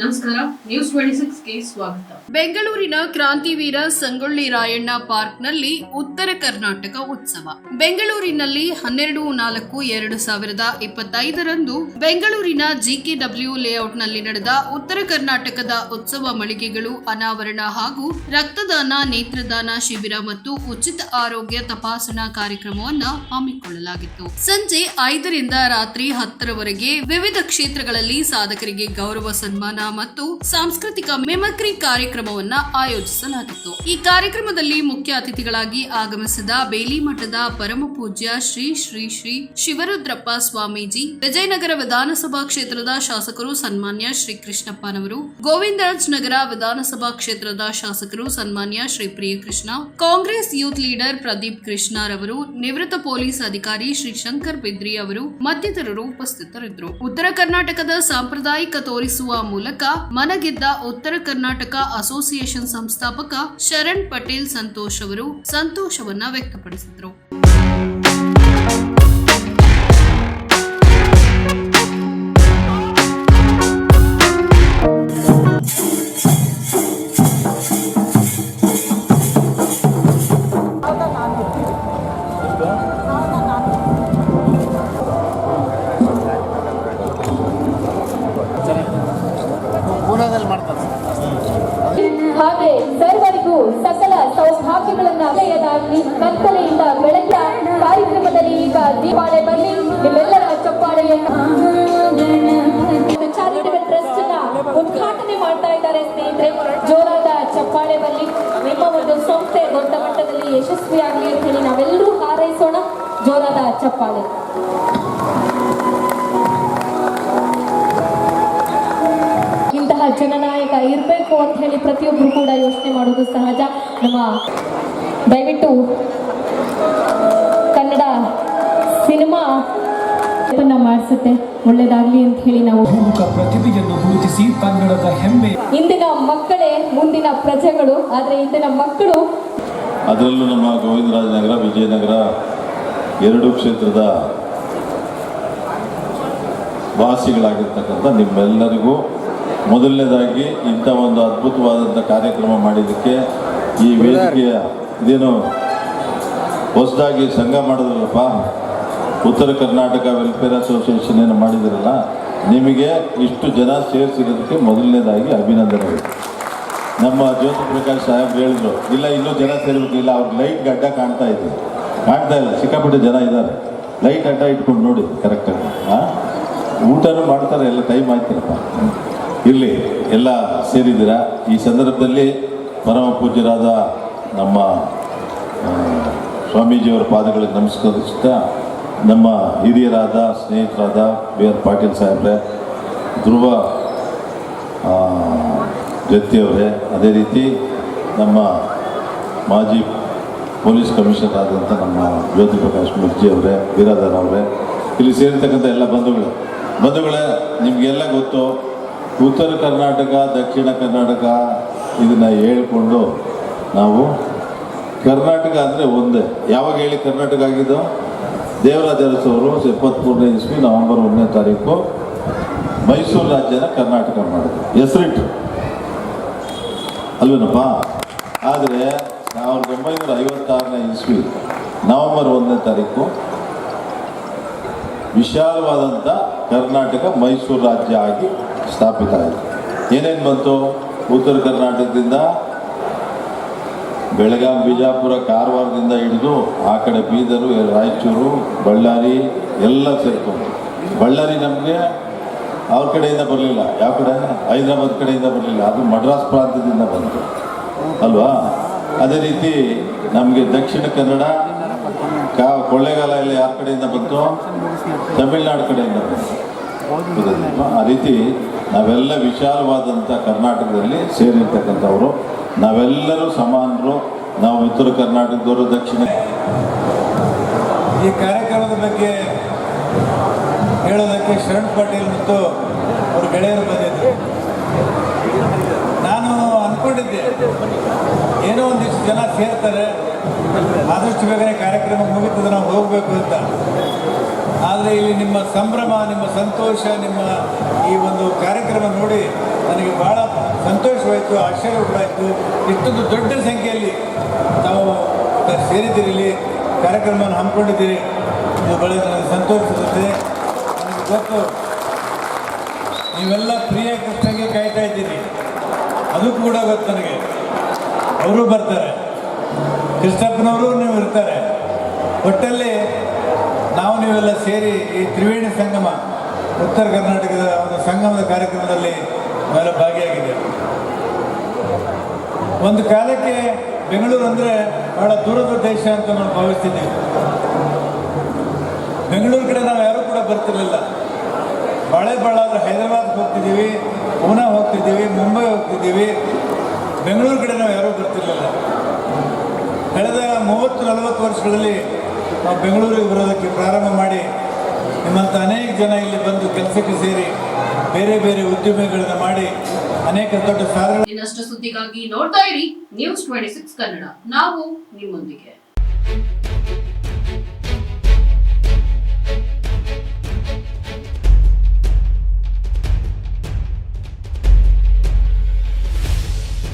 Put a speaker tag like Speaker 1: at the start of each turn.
Speaker 1: ನಮಸ್ಕಾರ news twenty ಸಿಕ್ಸ್ಗೆ ಸ್ವಾಗತ. ಬೆಂಗಳೂರಿನ ಕ್ರಾಂತಿವೀರ ಸಂಗೊಳ್ಳಿ ರಾಯಣ್ಣ ಪಾರ್ಕ್ನಲ್ಲಿ ಉತ್ತರ ಕರ್ನಾಟಕ ಉತ್ಸವ. ಬೆಂಗಳೂರಿನಲ್ಲಿ ಹನ್ನೆರಡು, ನಾಲ್ಕು, ಎರಡು ಸಾವಿರದ ಇಪ್ಪತ್ತೈದರಂದು ಬೆಂಗಳೂರಿನ ಜಿಕೆಡಬ್ಲ್ಯೂ ಲೇಔಟ್ನಲ್ಲಿ ನಡೆದ ಉತ್ತರ ಕರ್ನಾಟಕದ ಉತ್ಸವ ಮಳಿಗೆಗಳು, ಅನಾವರಣ ಹಾಗೂ ರಕ್ತದಾನ, ನೇತ್ರದಾನ ಶಿಬಿರ ಮತ್ತು ಉಚಿತ ಆರೋಗ್ಯ ತಪಾಸಣಾ ಕಾರ್ಯಕ್ರಮವನ್ನು ಹಮ್ಮಿಕೊಳ್ಳಲಾಗಿತ್ತು. ಸಂಜೆ ಐದರಿಂದ ರಾತ್ರಿ ಹತ್ತರವರೆಗೆ ವಿವಿಧ ಕ್ಷೇತ್ರಗಳಲ್ಲಿ ಸಾಧಕರಿಗೆ ಗೌರವ ಸನ್ಮಾನ ಮತ್ತು ಸಾಂಸ್ಕೃತಿಕ ಮೆಮಕ್ರಿ ಕಾರ್ಯಕ್ರಮವನ್ನ ಆಯೋಜಿಸಲಾಗಿತ್ತು. ಈ ಕಾರ್ಯಕ್ರಮದಲ್ಲಿ ಮುಖ್ಯ ಅತಿಥಿಗಳಾಗಿ ಆಗಮಿಸಿದ ಬೇಲಿಮಠದ ಪರಮ ಪೂಜ್ಯ ಶ್ರೀ ಶ್ರೀ ಶ್ರೀ ಶಿವರುದ್ರಪ್ಪ ಸ್ವಾಮೀಜಿ, ವಿಜಯನಗರ ವಿಧಾನಸಭಾ ಕ್ಷೇತ್ರದ ಶಾಸಕರು ಸನ್ಮಾನ್ಯ ಶ್ರೀ ಕೃಷ್ಣಪ್ಪನವರು, ಗೋವಿಂದರಾಜ್ ನಗರ ವಿಧಾನಸಭಾ ಕ್ಷೇತ್ರದ ಶಾಸಕರು ಸನ್ಮಾನ್ಯ Shri Priyakrishna, Congress youth leader Pradeep ಕೃಷ್ಣರವರು, ನಿವೃತ್ತ ಪೊಲೀಸ್ ಅಧಿಕಾರಿ ಶ್ರೀ ಶಂಕರ್ ಬಿದ್ರಿ ಅವರು ಮತ್ತಿತರರು ಉಪಸ್ಥಿತರಿದ್ದರು. ಉತ್ತರ ಕರ್ನಾಟಕದ ಸಾಂಪ್ರದಾಯಿಕ ತೋರಿಸುವ ಮೂಲಕ ಮನಗೆದ್ದ ಉತ್ತರ ಕರ್ನಾಟಕ ಅಸೋಸಿಯೇಷನ್ ಸಂಸ್ಥಾಪಕ ಶರಣ್ ಪಟೇಲ್ ಸಂತೋಷ್ ಅವರು ಸಂತೋಷವನ್ನ ವ್ಯಕ್ತಪಡಿಸಿದರು.
Speaker 2: ಪೂನಾದಲ್ಲಿ
Speaker 3: ಸೌಭಾಗ್ಯಗಳನ್ನ ಒಳ್ಳೆಯದಾಗಲಿ ಕತ್ತಲೆಯಿಂದ ಬೆಳಕಿನ ಕಾರ್ಯಕ್ರಮದಲ್ಲಿ ಈಗ ದೀಪಾವಳಿ ಬನ್ನಿ. ನಿಮ್ಮೆಲ್ಲರ ಚಪ್ಪಾಳೆಯನ್ನು ಚಾರಿಟಬಲ್ ಟ್ರಸ್ಟ್ನ ಉದ್ಘಾಟನೆ ಮಾಡ್ತಾ ಇದ್ದಾರೆ ಸ್ನೇಹಿತರೆ. ಜೋರಾದ ಚಪ್ಪಾಳೆ ಬನ್ನಿ. ನಿಮ್ಮ ಒಂದು ಸಂಸ್ಥೆ ದೊಡ್ಡ ಮಟ್ಟದಲ್ಲಿ ಯಶಸ್ವಿಯಾಗಲಿ ಅಂತ ಹೇಳಿ ನಾವೆಲ್ಲರೂ ಹಾರೈಸೋಣ. ಜೋರಾದ ಚಪ್ಪಾಳೆ. ಇಂತಹ ಜನನಾಯಕ ಇರಬೇಕು ಅಂತ ಹೇಳಿ ಪ್ರತಿಯೊಬ್ಬರು ಕೂಡ ಯೋಚನೆ ಮಾಡೋದು ಸಹಜ. ನಮ್ಮ ದಯವಿಟ್ಟು ಕನ್ನಡ ಸಿನಿಮಾ ಮಾಡಿಸುತ್ತೆ. ಒಳ್ಳೇದಾಗ್ಲಿ ಅಂತ ಹೇಳಿ ನಾವು
Speaker 4: ಪ್ರಮುಖ ಪ್ರತಿಭೆಯನ್ನು ಗುರುತಿಸಿ ಕನ್ನಡದ ಹೆಮ್ಮೆ.
Speaker 3: ಇಂದಿನ ಮಕ್ಕಳೇ ಮುಂದಿನ ಪ್ರಜೆಗಳು ಆದ್ರೆ ಇಂದಿನ ಮಕ್ಕಳು
Speaker 5: ಅದರಲ್ಲೂ ನಮ್ಮ ಗೋವಿಂದರಾಜನಗರ ವಿಜಯನಗರ ಎರಡೂ ಕ್ಷೇತ್ರದ ವಾಸಿಗಳಾಗಿರ್ತಕ್ಕಂಥ ನಿಮ್ಮೆಲ್ಲರಿಗೂ ಮೊದಲನೇದಾಗಿ ಇಂಥ ಒಂದು ಅದ್ಭುತವಾದಂಥ ಕಾರ್ಯಕ್ರಮ ಮಾಡಿದ್ದಕ್ಕೆ ಈ ವೇದಿಕೆಯ ಇದೇನು ಹೊಸದಾಗಿ ಸಂಘ ಮಾಡಿದ್ರಲ್ಲಪ್ಪ? ಉತ್ತರ ಕರ್ನಾಟಕ ವೆಲ್ಫೇರ್ ಅಸೋಸಿಯೇಷನ್ ಏನು ಮಾಡಿದಿರಲ್ಲ, ನಿಮಗೆ ಇಷ್ಟು ಜನ ಸೇರಿಸಿರೋದಕ್ಕೆ ಮೊದಲನೇದಾಗಿ ಅಭಿನಂದನೆಗಳು. ನಮ್ಮ ಜ್ಯೋತಿ ಪ್ರಕಾಶ್ ಸಾಹೇಬ್ ಹೇಳಿದ್ರು, ಇಲ್ಲ, ಇನ್ನೂ ಜನ ಸೇರ್ಬೇಕು ಇಲ್ಲ ಅವ್ರಿಗೆ ಲೈಟ್ ಗಡ್ಡ ಕಾಣ್ತಾ ಇದೆ. ಕಾಣ್ತಾ ಇಲ್ಲ, ಸಿಕ್ಕಾಪಟ್ಟೆ ಜನ ಇದ್ದಾರೆ. ಲೈಟ್ ಅಡ್ಡ ಇಟ್ಕೊಂಡು ನೋಡಿ ಕರೆಕ್ಟಾಗಿ ಹಾಂ ಊಟನೂ ಮಾಡ್ತಾರೆ, ಎಲ್ಲ ಟೈಮ್ ಆಯ್ತಲ್ಲಪ್ಪ. ಇರಲಿ ಎಲ್ಲ ಸೇರಿದ್ದೀರ? ಈ ಸಂದರ್ಭದಲ್ಲಿ ಪರಮ ಪೂಜ್ಯರಾದ ನಮ್ಮ ಸ್ವಾಮೀಜಿಯವರ ಪಾದಗಳಿಗೆ ನಮಸ್ಕರಿಸ್ತಾ ನಮ್ಮ ಹಿರಿಯರಾದ, ಸ್ನೇಹಿತರಾದ ಬಿ ಆರ್ ಪಾಟೀಲ್ ಸಾಹೇಬ್ರೆ, ಧ್ರುವ ಜೊತೆಯವರೇ ಅದೇ ರೀತಿ ನಮ್ಮ ಮಾಜಿ ಪೊಲೀಸ್ ಕಮಿಷನರ್ ಆದಂಥ ನಮ್ಮ ಜ್ಯೋತಿ ಪ್ರಕಾಶ್ ಅವರೇ ಬಿರಾದರ್ ಅವರೇ, ಇಲ್ಲಿ ಸೇರಿರ್ತಕ್ಕಂಥ ಎಲ್ಲ ಬಂಧುಗಳು. ಬಂಧುಗಳೇ, ನಿಮಗೆಲ್ಲ ಗೊತ್ತು ಉತ್ತರ ಕರ್ನಾಟಕ, ದಕ್ಷಿಣ ಕರ್ನಾಟಕ ಇದನ್ನು ಹೇಳಿಕೊಂಡು ನಾವು ಕರ್ನಾಟಕ ಅಂದರೆ ಒಂದೇ. ಯಾವಾಗ ಹೇಳಿ ಕರ್ನಾಟಕ ಆಗಿದ್ದು? ದೇವರಾಜ ದೇವಸ್ಥವರು ಇಪ್ಪತ್ಮೂರನೇ ಇಸ್ವಿ ನವೆಂಬರ್ ಒಂದನೇ ತಾರೀಕು ಮೈಸೂರು ರಾಜ್ಯನ ಕರ್ನಾಟಕ ಮಾಡಿದ್ರು. ಹೆಸರಿಟ್ಟು ಅಲ್ವೇನಪ್ಪ? ಆದರೆ ಸಾವಿರದ ಒಂಬೈನೂರ ಐವತ್ತಾರನೇ ಇಸ್ವಿ ನವೆಂಬರ್ ಒಂದನೇ ತಾರೀಕು ವಿಶಾಲವಾದಂಥ ಕರ್ನಾಟಕ ಮೈಸೂರು ರಾಜ್ಯ ಆಗಿ ಸ್ಥಾಪಿತ ಆಯಿತು. ಏನೇನು ಬಂತು? ಉತ್ತರ ಕರ್ನಾಟಕದಿಂದ ಬೆಳಗಾಂ, ಬಿಜಾಪುರ, ಕಾರವಾರದಿಂದ ಹಿಡಿದು ಆ ಕಡೆ ಬೀದರು ರಾಯಚೂರು, ಬಳ್ಳಾರಿ ಎಲ್ಲ ಸೇರ್ಕೊಂಡು. ಬಳ್ಳಾರಿ ನಮಗೆ ಅವ್ರ ಕಡೆಯಿಂದ ಬರಲಿಲ್ಲ. ಯಾವ ಕಡೆ? ಹೈದರಾಬಾದ್ ಕಡೆಯಿಂದ ಬರಲಿಲ್ಲ. ಅದು ಮಡ್ರಾಸ್ ಪ್ರಾಂತ್ಯದಿಂದ ಬಂತು. ಅಲ್ವಾ? ಅದೇ ರೀತಿ ನಮಗೆ ದಕ್ಷಿಣ ಕನ್ನಡ ಕಾ ಕೊಳ್ಳೇಗಾಲ ಎಲ್ಲ ಯಾರ ಕಡೆಯಿಂದ ಬಂತು? ತಮಿಳ್ನಾಡು ಕಡೆಯಿಂದ ಆ ರೀತಿ ನಾವೆಲ್ಲ ವಿಶಾಲವಾದಂಥ ಕರ್ನಾಟಕದಲ್ಲಿ ಸೇರಿರ್ತಕ್ಕಂಥವರು. ನಾವೆಲ್ಲರೂ ಸಮಾನರು. ನಾವು ಉತ್ತರ ಕರ್ನಾಟಕದವರು, ದಕ್ಷಿಣ
Speaker 2: ಈ ಕಾರ್ಯಕ್ರಮದ ಬಗ್ಗೆ ಹೇಳೋದಕ್ಕೆ ಶರಣ್ ಪಾಟೀಲ್ ಮತ್ತು ಅವ್ರ ಗೆಳೆಯರು ಬಂದಿದ್ರು. ನಾನು ಅಂದ್ಕೊಂಡಿದ್ದೆ ಏನೋ ಒಂದಿಷ್ಟು ಜನ ಸೇರ್ತಾರೆ. ಆದಷ್ಟು ಬೇಗನೆ ಕಾರ್ಯಕ್ರಮ ಮುಗಿತದೆ, ನಾವು ಹೋಗಬೇಕು ಅಂತ. ಆದರೆ ಇಲ್ಲಿ ನಿಮ್ಮ ಸಂಭ್ರಮ, ನಿಮ್ಮ ಸಂತೋಷ, ನಿಮ್ಮ ಈ ಒಂದು ಕಾರ್ಯಕ್ರಮ ನೋಡಿ ನನಗೆ ಬಹಳ ಸಂತೋಷವಾಯಿತು, ಆಶ್ಚರ್ಯ ಕೂಡ ಆಯಿತು ಇಷ್ಟೊಂದು ದೊಡ್ಡ ಸಂಖ್ಯೆಯಲ್ಲಿ ತಾವು ಸೇರಿದ್ದೀರಿ, ಕಾರ್ಯಕ್ರಮವನ್ನು ಹಮ್ಮಿಕೊಂಡಿದ್ದೀರಿ. ಬಹಳ ನನಗೆ ಸಂತೋಷಿಸುತ್ತೆ ನನಗೆ ಗೊತ್ತು, ನೀವೆಲ್ಲ ಪ್ರಿಯ ಕೃಷ್ಣಗೆ ಕಾಯ್ತಾ ಇದ್ದೀರಿ. ಅದು ಕೂಡ ಗೊತ್ತು ನನಗೆ. ಅವರು ಬರ್ತಾರೆ. ಕೃಷ್ಣಪ್ಪನವರು ನೀವು ಇರ್ತಾರೆ. ಒಟ್ಟಲ್ಲಿ ನಾವು ನೀವೆಲ್ಲ ಸೇರಿ ಈ ತ್ರಿವೇಣಿ ಸಂಗಮ, ಉತ್ತರ ಕರ್ನಾಟಕದ ಒಂದು ಸಂಗಮದ ಕಾರ್ಯಕ್ರಮದಲ್ಲಿ ನಾವೆಲ್ಲ ಭಾಗಿಯಾಗಿದೆ. ಒಂದು ಕಾಲಕ್ಕೆ ಬೆಂಗಳೂರು ಅಂದರೆ ಬಹಳ ದೂರದ ದೇಶ ಅಂತ ನಾನು ಭಾವಿಸ್ತಿದ್ದೀವಿ. ಬೆಂಗಳೂರು ಕಡೆ ನಾವು ಯಾರೂ ಕೂಡ ಬರ್ತಿರ್ಲಿಲ್ಲ. ಬಾಳೆ ಅಂದರೆ ಹೈದರಾಬಾದ್ಗೆ ಹೋಗ್ತಿದ್ದೀವಿ ಪೂನಾ ಹೋಗ್ತಿದ್ದೀವಿ, ಮುಂಬೈ ಹೋಗ್ತಿದ್ದೀವಿ. ಬೆಂಗಳೂರು ಕಡೆ ನಾವು ಯಾರೂ ಬರ್ತಿರ್ಲಿಲ್ಲ. ಕಳೆದ ಮೂವತ್ತು, ನಲವತ್ತು ವರ್ಷಗಳಲ್ಲಿ ನಾವು ಬೆಂಗಳೂರಿಗೆ ಬರೋದಕ್ಕೆ ಪ್ರಾರಂಭ ಮಾಡಿ ನಿಮ್ಮಂಥ ಅನೇಕ ಜನ ಇಲ್ಲಿ ಬಂದು ಕೆಲಸಕ್ಕೆ ಸೇರಿ ಬೇರೆ ಬೇರೆ ಉದ್ಯಮಗಳನ್ನು ಮಾಡಿ ಅನೇಕ ದೊಡ್ಡ ಸಾಧನೆ
Speaker 1: ಇನ್ನಷ್ಟು ಸುದ್ದಿಗಾಗಿ ನೋಡ್ತಾ ಇರಿ ನ್ಯೂಸ್ ಟ್ವೆಂಟಿ ಸಿಕ್ಸ್ ಕನ್ನಡ. ನಾವು ನಿಮ್ಮೊಂದಿಗೆ.